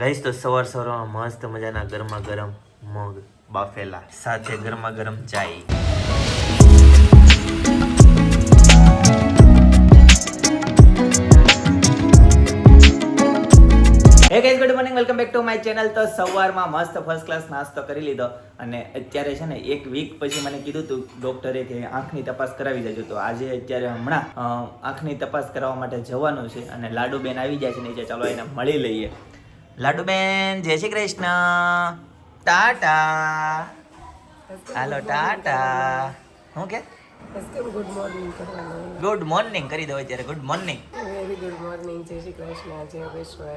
ગઈશ તો સવાર સવારમાં મસ્ત મજાના ગરમા ગરમ મગ બાફેલા. સાથે ગરમા ગરમ ચાય. Hey guys good morning welcome back to my channel તો સવારમાં મસ્ત ફર્સ્ટ ક્લાસ નાસ્તો કરી લીધો અને અત્યારે છે ને એક વીક પછી મને કીધું હતું ડૉક્ટરે કે આંખની તપાસ કરાવી દેજો. તો આજે અત્યારે હમણાં આંખની તપાસ કરાવવા માટે જવાનું છે અને લાડુબેન આવી જાય છે નીચે. ચાલો એને મળી લઈએ. લાડુબેન, જય શ્રી કૃષ્ણ. ટાટા. હાલો, ટાટા. શું કે? ગુડ મોર્નિંગ કરી દો અત્યારે ગુડ મોર્નિંગ જય શ્રી કૃષ્ણ જય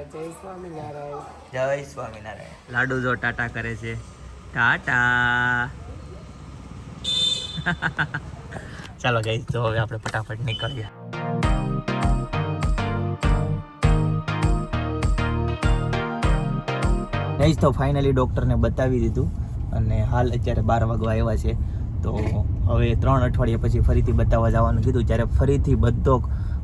જય સ્વામિનારાયણ. જય સ્વામિનારાયણ લાડુ જો ટાટા કરે છે. ટાટા. ચાલો ગઈ તો હવે આપણે ફટાફટ નીકળીએ. ગઈ તો ફાઇનલી ડૉક્ટરને બતાવી દીધું અને હાલ અત્યારે બાર વાગવા આવ્યા છે. તો હવે ત્રણ અઠવાડિયા પછી ફરીથી બતાવવા જવાનું કીધું. ત્યારે ફરીથી બધો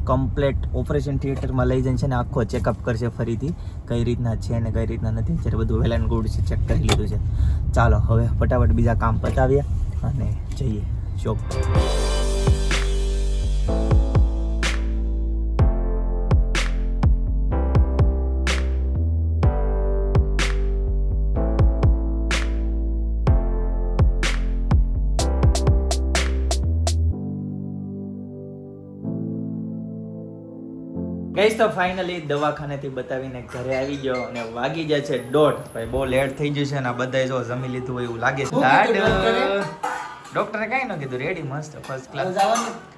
કમ્પ્લેટ ઓપરેશન થિયેટરમાં લઈ જઈને છે ને આખો ચેકઅપ કરશે ફરીથી. કઈ રીતના છે ને કઈ રીતના નથી. અત્યારે બધું વેલ એન્ડ ગુડ છે ચેક કરી લીધું છે. ચાલો, હવે ફટાફટ બીજા કામ પતાવીએ અને જઈએ શોપ ગઈશ તો ફાઇનલી દવાખાનેથી બતાવીને ઘરે આવી ગયો અને વાગી જાય છે દોઢ. ભાઈ બહુ લેટ થઈ ગયું છે અને આ બધાય જો જમી લીધું હોય એવું લાગે છે. ડોક્ટરે કઈ ન કીધું રેડી મસ્ત ફર્સ્ટ ક્લાસ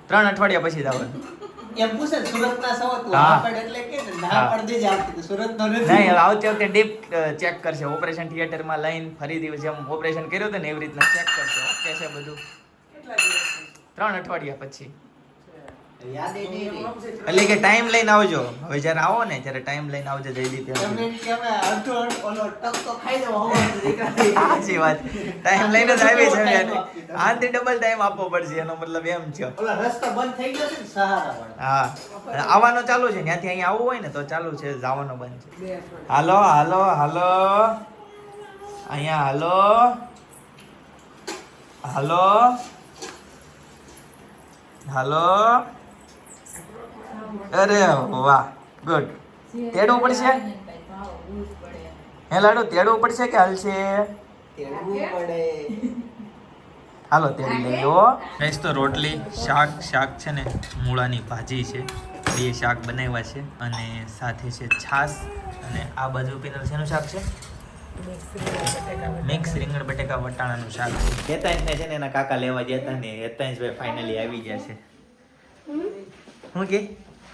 ત્રણ અઠવાડિયા પછી જવાનું એમ પૂછે ને એટલે કે ના આવતી નથી. નહીં આવતી વખતે ડીપ ચેક કરશે. ઓપરેશન થિયેટરમાં લઈને ફરીથી જેમ ઓપરેશન કર્યું હતું ને એવી રીતના ચેક કરશે. ઓકે છે બધું. ત્રણ અઠવાડિયા પછી. એટલે કે ટાઈમ લઈને આવજો. હવે જ્યારે આવો ને ત્યારે ટાઈમ લઈને આવજો જલ્દી તમને ત્યાં. સાચી વાત. ટાઈમ લઈને જ આવી છે. આનાથી ડબલ ટાઈમ આપવો પડશે એનો મતલબ એમ છે. ઓલા રસ્તો બંધ થઈ ગયો છે ને સહારાવાળો. હા. આવવાનો ચાલુ છે ત્યાંથી અહીંયા આવવું હોય ને તો ચાલુ છે જવાનો બંધ છે. હાલો હાલો હાલો. અહીંયા હાલો. હાલો. હાલો. અરે વાહ ગુડ તેડવું પડશે? હે લાડુ તેડવું પડશે કે હાલશે હાલો તેડી લઈઓ લો તો રોટલી શાક શાક છે ને મૂળાની ભાજી છે. બે શાક બનાવ્યા છે અને સાથે છે છાશ અને આ બાજુ પેનલ શેનું શાક છે? મિક્સ રીંગણ બટેકા વટાણાનું શાક છે. હેતાંશને છે ને એના કાકા લેવા જતા ને હેતાંશભાઈ ફાઇનલી આવી ગયા છે. શું કે?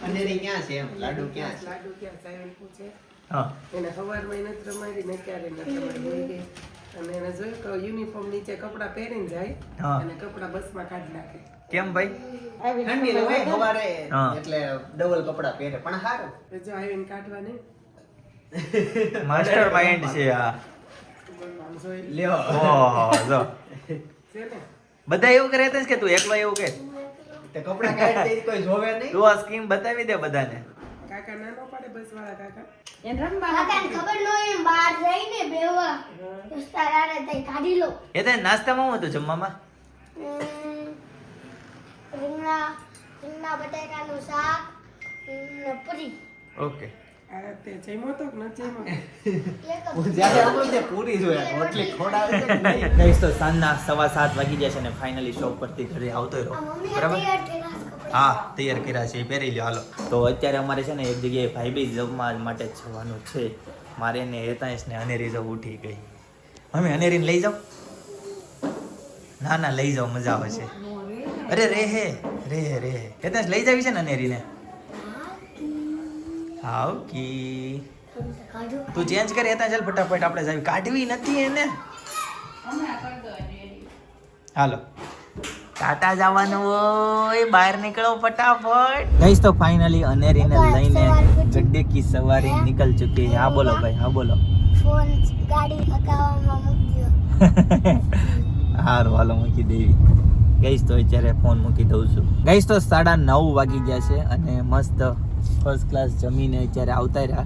અંધેરી ક્યાં છે એમ? લાડુ ક્યાં છે? લાડુ ક્યાં સાહેબ પૂછે. હા. એને સવારમાં નથી રમાડી ને ક્યારે નથી રમાડી અને એને જોયું કે યુનિફોર્મ નીચે કપડાં પહેરીને જાય. અને કપડાં બસમાં કાઢી નાખે. કેમ ભાઈ? ઠંડી હોય સવારે એટલે ડબલ કપડા પહેરે. પણ સારું જો આવીને કાઢવા નહીં. માસ્ટર માઇન્ડ છે આ. આમ જોઈ. લ્યો. ઓહો જો. છે ને? બધા એવું કરે છે કે તું એકલો એવું કે. તે કપડા કાઢી દે કોઈ જોવે નહીં. તું આ સ્કીમ બતાવી દે બધાને. કાકા નાનો પાડે બસ વાળા કાકા કાકાને ખબર ન હોય એમ બહાર જઈને બેવા દોસ્તાર હારે તઈ કાઢી લો. એ તે નાસ્તામાં શું હતું જમવામાં? રીંગણા રીંગણા બટાકાનું શાક ને પૂરી. ઓકે. છે સાંજના સવા સાત વાગી જશે ને ફાઇનલી શોપ પરથી ઘરે આવતો રહ્યો. બરાબર? છે. હા તૈયાર કર્યા છે. એ પહેરી લ્યો હાલો. તો અત્યારે અમારે છે ને એક જગ્યાએ ભાઈ બી જમવા માટે જવાનું છે. મારે ને હેતાંશ ને અનેરી જવું ઉઠી ગઈ. મમ્મી અનેરીને લઈ જાઓ. ના ના લઈ જાઓ. મજા આવે છે. અરે રે હે. રે હે રે હે. હેતાંશ લઈ જાવી છે ને અનેરીને હાવ કી તું ચેન્જ કરી હતા ચાલ ફટાફટ આપણે જાવી કાઢવી નથી એને. હાલો. ટાટા જવાનું હોય બહાર નીકળો ફટાફટ. ગઈશ તો ફાઇનલી અનેરીને લઈને ગડ્ડે કી સવારી નીકળ ચૂકી હા બોલો ભાઈ હા બોલો. ફોન ગાડી હકાવામાં મૂક્યો. હારું હાલો મૂકી દેવી. ગઈશ તો અત્યારે ફોન મૂકી દઉં છું. ગઈશ તો સાડા નવ વાગી ગયા છે અને મસ્ત ફર્સ્ટ ક્લાસ જમીને અત્યારે આવતા રહ્યા.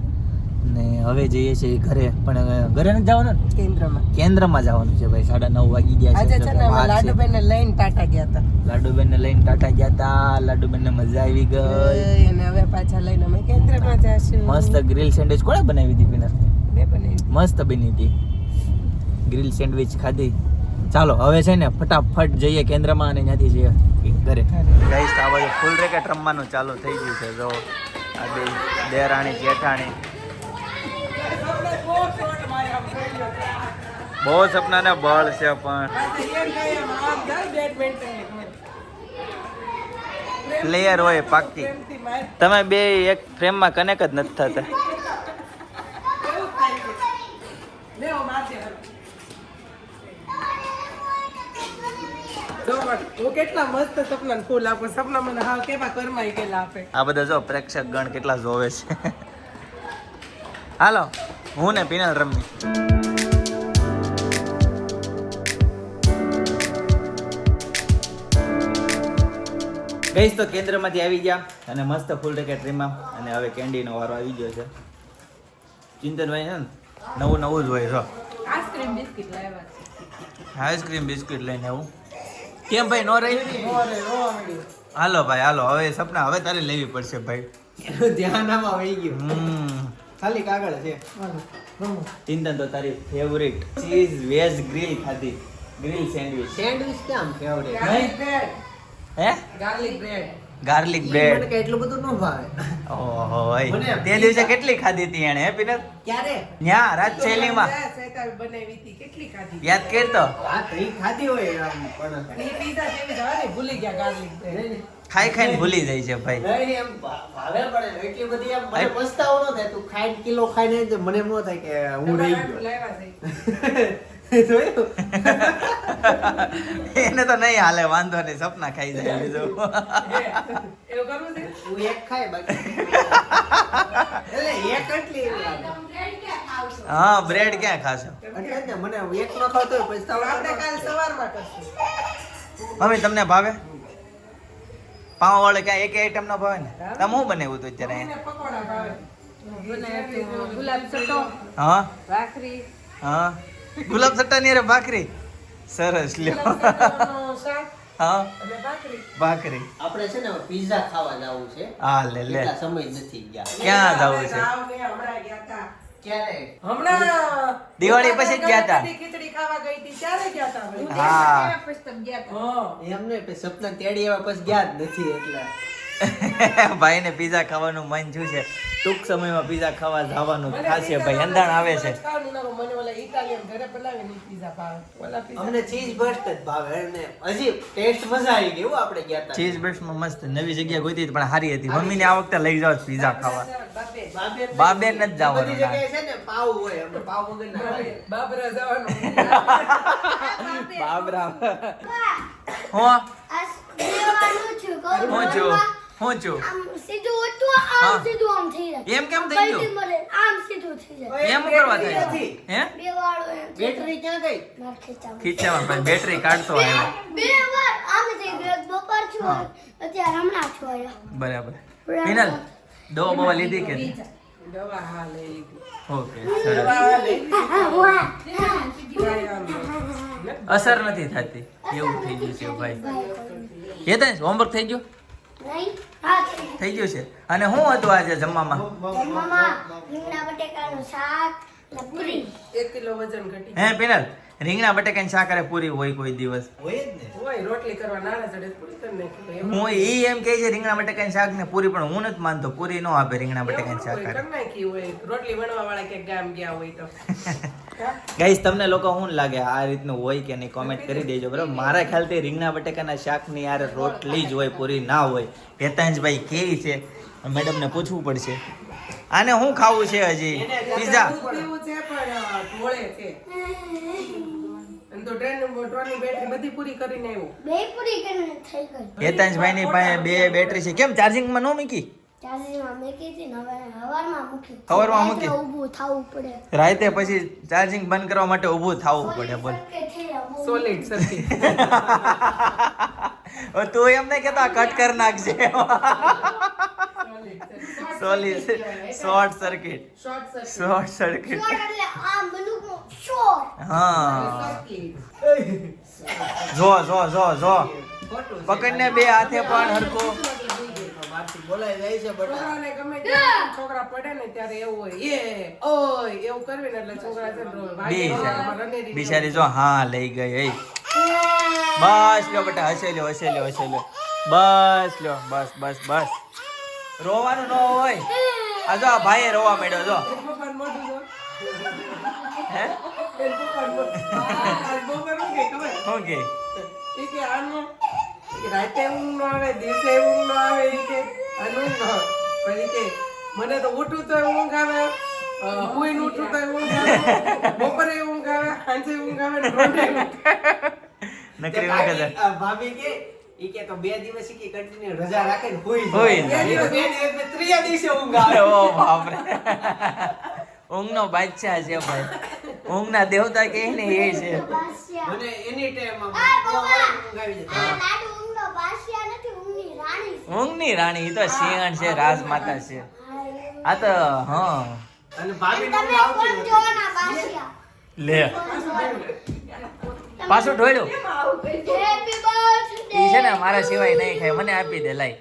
ને હવે જઈએ છીએ ઘરે. પણ ઘરે નથી જવાનું ને? કેન્દ્રમાં. કેન્દ્રમાં જવાનું છે ભાઈ. સાડા નવ વાગી ગયા છે. લાડુબેન ને લઈને ટાટા ગયા હતા. લાડુબેન ને લઈને ટાટા ગયા હતા. લાડુબેન ને મજા આવી ગઈ. અને હવે પાછા લઈને અમે કેન્દ્રમાં જાશું. મસ્ત ગ્રીલ સેન્ડવિચ કોણે બનાવી હતી પીનર મેં બનાવી મસ્ત બની હતી. ગ્રીલ સેન્ડવિચ ખાધી. ચાલો હવે છે ને ફટાફટ જઈએ કેન્દ્રમાં અને ત્યાંથી જઈએ. ઘરે ગાઈસ આ ફૂલ રેકેટ રમવાનું ચાલુ થઈ ગયું છે. જો આ બે દેરાણી જેઠાણી. બહુ સપના ને બળ છે પણ. પ્લેયર હોય પાકી તમે બે એક ફ્રેમમાં કનેક્ટ જ નથી થતા. હું કેટલા મસ્ત સપના ફૂલ આપું. સપના મને હાવ કેવા કરમાઈ ગયેલા આપે. આ બધા જો પ્રેક્ષક ગણ કેટલા જોવે છે. હાલો હું ને પીનલ રમી. ગઈશ તો કેન્દ્રમાંથી આવી ગયા અને મસ્ત ફૂલ રેકેટ રીમાં. અને હવે કેન્ડીનો વારો આવી ગયો છે. ચિંતનભાઈ છે ને નવું નવું જ હોય છો આઈસ્ક્રીમ બિસ્કિટ લાવ્યા આઈસ્ક્રીમ બિસ્કિટ લઈને આવું. કેમ ભાઈ નો રહી? હાલો ભાઈ હાલો. હવે સપના હવે તારે લેવી પડશે ભાઈ. ધ્યાન આમાં વહી ગયું. હમ. ખાલી કાગળ છે. ચિંતન તો તારી ફેવરિટ ચીઝ વેજ ગ્રીલ ખાધી. ગ્રીલ સેન્ડવિચ સેન્ડવિચ કેમ ફેવરેટ ગાર્લિક બ્રેડ હે? Garlic bread garlic bread. એટલું બધું ન ભાવે. ઓહો ભાઈ તે દિવસે કેટલી ખાધી હતી એણે હે પિનર ક્યારે? ન્યા રાજશૈલીમાં બનાવી હતી. કેટલી ખાધી યાદ કર તો. આ ખાધી હોય આમ પણ ઈ પીઝા જેવી ભૂલી ગયા ગાર્લિક બ્રેડ. ખાઈ ખાઈને ભૂલી જાય છે ભાઈ. નહીં એમ ભાવે પડે એટલી બધી એમ મને પસ્તાવો ન થાય. તું ખાઈને કિલો ખાઈને મને એમ ન થાય કે હું રહી ગયો. એને તો નહીં હાલે વાંધો નહીં સપના ખાઈ જાય બીજું. હું એક ખાય બાકી. એક એટલી હા બ્રેડ ક્યાં ખાશો? એટલે મને એક ન ખાતો હોય પસ્તાવો ન આપણે કાલ સવારમાં કરશું. મમ્મી તમને ભાવે? પાવ વાળો ક્યાં એક આઈટમ નો ભાવે ને? તમે હું બનાવ્યું હતું અત્યારે અહીંયા? પકોડા ભાવે. ગુલાબ ચટો હા? ભાખરી. હા? ગુલાબ સટ્ટા ની અરે ભાખરી. સરસ લ્યો. હા. ભાખરી. ભાખરી. આપણે છે ને પિઝા ખાવા જવું છે. હા લે લે. સમય નથી ગયા. ક્યાં જવું છે? હમણાં ગયા તા. દિવાળી પછી જ ગયા તા. ખીચડી ખીચડી ખાવા ગઈ હતી ત્યારે ગયા તા ભાઈ. હા. એમને સપના તેડી એવા પછી ગયા જ નથી એટલે. ભાઈ ને પીઝા ખાવાનું મન થયું છે. ટૂંક સમયમાં પીઝા ખાવા જવાનું. ખાશે ભાઈ અંધાણ આવે છે. અમને ચીઝ બર્સ્ટ જ ભાવે. અને હજી ટેસ્ટ મજા આવી ગઈ હો આપણે ગયા હતા ચીઝ બર્સ્ટમાં મસ્ત નવી જગ્યા ગોતી હતી પણ સારી હતી. મમ્મીને આ વખતે લઈ જાવ પીઝા ખાવા. બાબે ન જ નથી જવાનું બધી જગ્યાએ છે ને પાવ હોય અમે પાવ વગર ના બાબરા જવાનું. બાબરા. હું. હું છું ઘરમાં હું છું આમ સીધું હતું આમ. સીધું આમ થઈ જાય. એમ કેમ થઈ ગયું? આમ સીધું થઈ જાય. એમ કરવા થાય હે? બે વાળો એમ બેટરી ક્યાં ગઈ? માર ખીચામાં. ખીચામાં ભાઈ બેટરી કાઢતો આવ્યો. બે વાર આમ થઈ ગયો બપોર છું અત્યારે હમણાં છું આયા બરાબર. ફિનલ દવા બવા લીધી કે નહીં? દવા હા લઈ લીધી. ઓકે સરસ. અસર નથી થતી. એવું થઈ ગયું છે ભાઈ. એ તો હોમવર્ક થઈ ગયું? થઈ ગયું. છે. અને શું હતું આજે જમવામાં? હે પિનલ રીંગણા બટેકાની શાક અરે પૂરી હોય કોઈ દિવસ. હોય જ ને. હોય રોટલી કરવા નાના ચડે પૂરી કરી નાખી. એમ હું ઈ એમ કહે છે રીંગણા બટેકાની શાક ને પૂરી પણ હું નથી માનતો. પૂરી નો આપે રીંગણા બટેકાની શાક કરી રોટલી વણવા વાળા કે ગામ ગયા હોય તો. ગાઈસ તમને લોકો શું લાગે આ રીતનું હોય કે નહીં? કોમેન્ટ કરી દેજો બરાબર? મારા ખ્યાલથી રીંગણા બટેકાના શાકની યાર રોટલી જ હોય પૂરી ના હોય. હેતાંશભાઈ કેવી છે? મેડમને પૂછવું પડશે. આને શું ખાવું છે હજી? પીઝા. દૂધ પીવું છે પણ અ, ઢોળે છે. અને તો ટ્રેન ટ્રેનની બેટરી બધી પૂરી કરીને આવ્યો. બે પૂરી કરીને થઈ ગઈ. હેતાંશભાઈની પાસે બે બેટરી છે. કેમ ચાર્જિંગમાં ન મૂકી? ચાર્જિંગમાં મૂકી હતી ને હવે હવારમાં મૂકી હવારમાં મૂકી? રાત્રે ઊભું થવું પડે. રાતે પછી ચાર્જિંગ બંધ કરવા માટે ઊભું થવું પડે બોલ. સોલિડ હવે તું એમ નહીં કેતો કટ કરી નાખજે. Short circuit short circuit circuit હા. જો જો જો જો. પકડને બે હાથે પણ હરકો બોલાઈ જાય છે બટા છોકરાને ગમે ત્યારે છોકરા પડે ને ત્યારે એવું હોય એ ઓય એવું કરવી ને એટલે છોકરા છે બિચારી જો હા લઈ ગઈ એ બસ લ્યો બેટા હસે લ્યો હસે લ્યો હસે લ્યો બસ લ્યો બસ બસ બસ રોવાનું ન હોય આ જો આ ભાઈએ રોવા માંડ્યો જો. હે શું કે આનું કે રાતે ઊંઘ ન આવે દિવસે ઊંઘ ન આવે કે ન આવે. પછી કે મને તો ઉઠું તો ઊંઘ આવે હુઈને ઉઠું તો ઊંઘ આવે બપોરે ઊંઘ આવે સાંજે ઊંઘ આવે ને ઊંઘ આવે. ભાભી- કે ઈ કે તો બે દિવસ ઈ કે રજા રાખે ને બે દિવસ ત્રીજા દિવસે ઊંઘ આવે. ઓ બાપરે ઊંઘનો બાદશાહ છે ભાઈ ઊંઘના દેવતા કે ને એ છે મને any time આમ આ ઊંઘ બાબા. આવે ને ઊંઘ આવી જાય. આ લાડુ ઊંઘનો બાદશાહ નથી ઊંઘની ઊંઘની રાણી એ તો સિંહણ છે રાજમાતા છે. આ તો હા. લે. પાછું ઢોળ્યું. એ છે ને મારા સિવાય નહીં ખાય. મને આપી દે લાઈ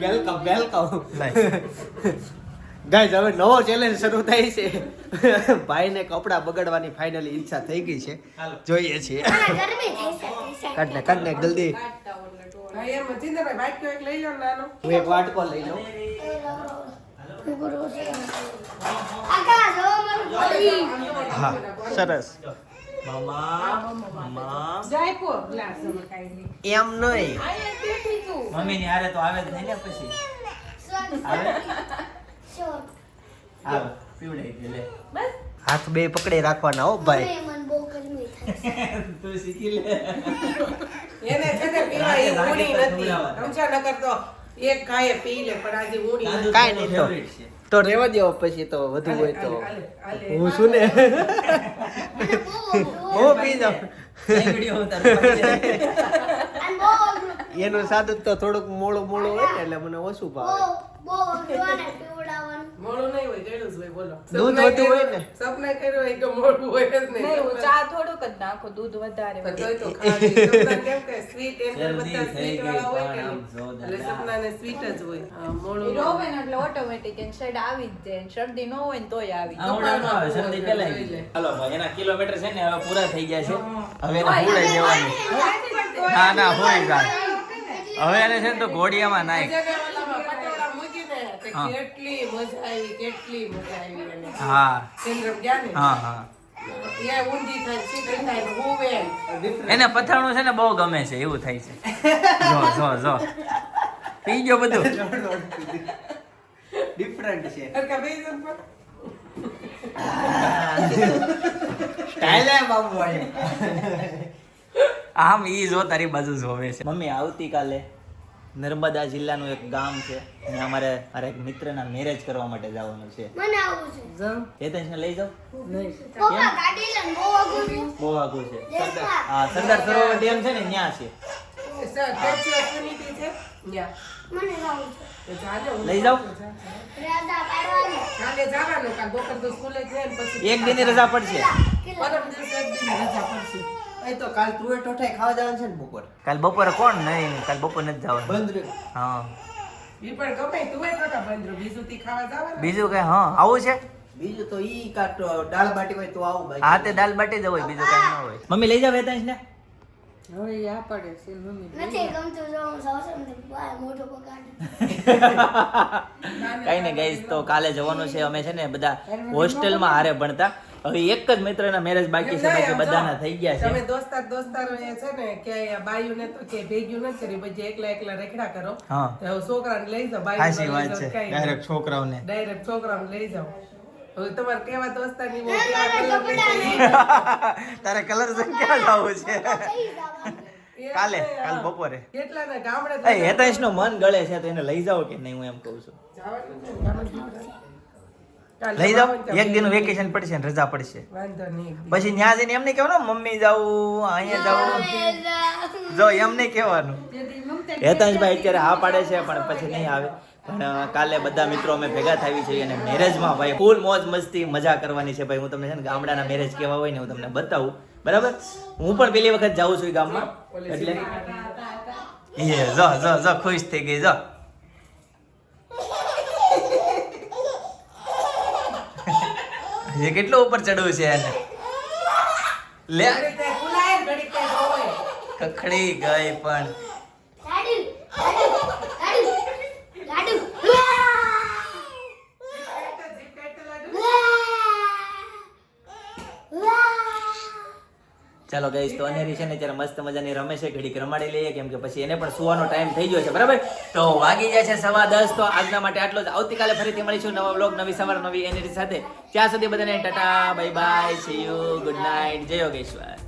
વેલકમ વેલકમ ગાઈઝ હવે નવો ચેલેન્જ શરૂ થાય છે. ભાઈને કપડા બગાડવાની ફાઇનલી ઈચ્છા થઈ ગઈ છે. જોઈએ છીએ. આના ગરમી થઈ કાઢ ને કાઢ ને જલ્દી. હા, એક વાટકો લઈ લઉં. હા સરસ. એમ નહીં. મમ્મી ની હારે તો આવે જ નહીં ને પછી. આવે? પીવડાઈ લે. બસ. હાથ બે પકડી રાખવાના હો ભાઈ. તું શીખી લે. એને છે ને પીવા એ ઊણી નથી સમજ્યા નકર તો એક ગાયે પી લે પણ આજે ઊણી નથી. નહીં તો. તો રેવા દેવો પછી તો વધુ હોય તો. હું શું ને હું પી જાઉં ઉતારું? એનું સાદું તો થોડુંક મોળું મોળું હોય ને એટલે મને ઓછું ભાવે. નહીં હોય હોય બોલો. દૂધ વધુ હોય ને? કર્યું હોય હોય જ નહીં. નહીં હું ચા થોડુંક જ નાખો દૂધ વધારે હોય. તો કેમ કે બધા વાળા? જોરદાર. એટલે સપનાને sweet જ હોય. હા, મોડું રોવે ને એટલે ઓટોમેટિક એને શેડ આવી જ જાય. શરદી ન હોય ને તોય આવી શરદી પહેલા હાલો ભાઈ, એના કિલોમીટર છે ને હવે પૂરા થઈ ગયા છે. હવે એને ના ના હોય જાય હવે એને છે ને તો ઘોડિયામાં તે હા. કેટલી મજા આવી કેટલી મજા આવી એને. હા. કેન્દ્રમ ગયા ને? હા. એને પથાણું છે ને બહુ ગમે છે એવું થાય છે. જો જો જો. પી ગયો બધું. ડિફરન્ટ છે. સ્ટાઇલ બાબુ આમ ઈ જો તારી બાજુ જોવે છે. મમ્મી આવતીકાલે નર્મદા જિલ્લાનું એક ગામ છે. અને અમારે મારા એક મિત્રના મેરેજ કરવા માટે જવાનું છે. મને આવું છે. જાઓ. હેતેશને લઈ જાઓ પપ્પા ગાડી લઈને બહુ અઘરું છે. બહુ આઘું છે. હા સરદાર સરોવર ડેમ છે ને ત્યાં છે. સર, Statue of છે? ત્યાં. મને આવું છે. તો જાજો, હું લઈ જાઓ. રાધા પાડવાની. કાલે જવાનું, કાલ બપોર તો સ્કૂલે છે પછી એક દિન રજા પડશે. પરમ દિવસ એક દિન રજા પડશે. એ તો કાલ તુવે ટોઠાઈ ખાવા જવાનું છે ને બપોર. કાલ બપોરે કોણ? નહીં કાલ બપોર નથી જવાનું. બંધ. હા. ઈ પણ ગમે તું એ નતા બંધ. બીજું થી ખાવા જવાનું. બીજું કઈ હા આવું છે? બીજું તો ઈ કાટો દાળ બાટી હોય તો આવું હા તે દાળ બાટી જ હોય બીજું કઈ ન હોય. મમ્મી લઈ જાવ વેતાંશ ને નથી ગમતું જો હું સાસુ બાય મોઢો બગાડે. કઈ ને ગાઈસ તો કાલે જવાનું છે અમે છે ને બધા હોસ્ટેલમાં હારે ભણતા. હવે એક જ મિત્રના મેરેજ બાકી છે બાકી બધાના થઈ ગયા તમે છે દોસ્તાર દોસ્તાર એ છે ને કે બાયું ને તો કે ભેગ્યું નથી કરી પછી એકલા એકલા રેખડા કરો. હા. તો છોકરાને લઈ જાઓ સાચી બાયું વાત છે. ડાયરેક્ટ છોકરાઓને. ડાયરેક્ટ છોકરાને લઈ જાઓ. હવે તમારે કેવા ના, ના, તારે કલર સંખ્યા ક્યાં જવું છે? કાલે કાલ બપોરે. કેટલાને ગામડે હેતેશ મન ગળે છે તો એને લઈ જાઓ કે નહીં હું એમ કહું છું. ને, લઈ જાઓ. એક દિન વેકેશન પડશે ને રજા પડશે. પછી ત્યાં જઈને એમ નહીં કહેવાનું મમ્મી જાવું અહીંયા જાવું જો એમ નહીં કહેવાનું. હેતાંશભાઈ અત્યારે હા પાડે છે પણ પછી નહીં આવે. પણ કાલે બધા મિત્રો અમે ભેગા થાવી છીએ અને મેરેજમાં ભાઈ ફૂલ મોજ મસ્તી મજા કરવાની છે ભાઈ. હું તમને છે ને ગામડાના મેરેજ કેવા હોય ને હું તમને બતાવું. બરાબર? હું પણ પેલી વખત જાઉં છું ગામમાં. એટલે એ જો જો જો ખુશ થઈ ગઈ જો. એ કેટલો ઉપર ચડવું છે એને? લે. કખડી ગઈ પણ ગાડુ ગાડુ ગાડુ ગાડુ જીપ કાઢતે લાડુ. ચાલો ગઈશ તો અનેરી છે ને ત્યારે મસ્ત મજાની રમે છે ઘડીક રમાડી લઈએ, કેમ કે પછી એને પણ સુવાનો ટાઈમ થઈ ગયો છે, બરાબર? તો વાગી જાય છે સવા દસ, તો આજના માટે આટલો જ. આવતીકાલે ફરીથી મળીશું નવા બ્લોગ નવી સવાર, નવી એનર્જી સાથે. ત્યાં સુધી બધાને tata bye bye see you good night જય યોગેશ્વર.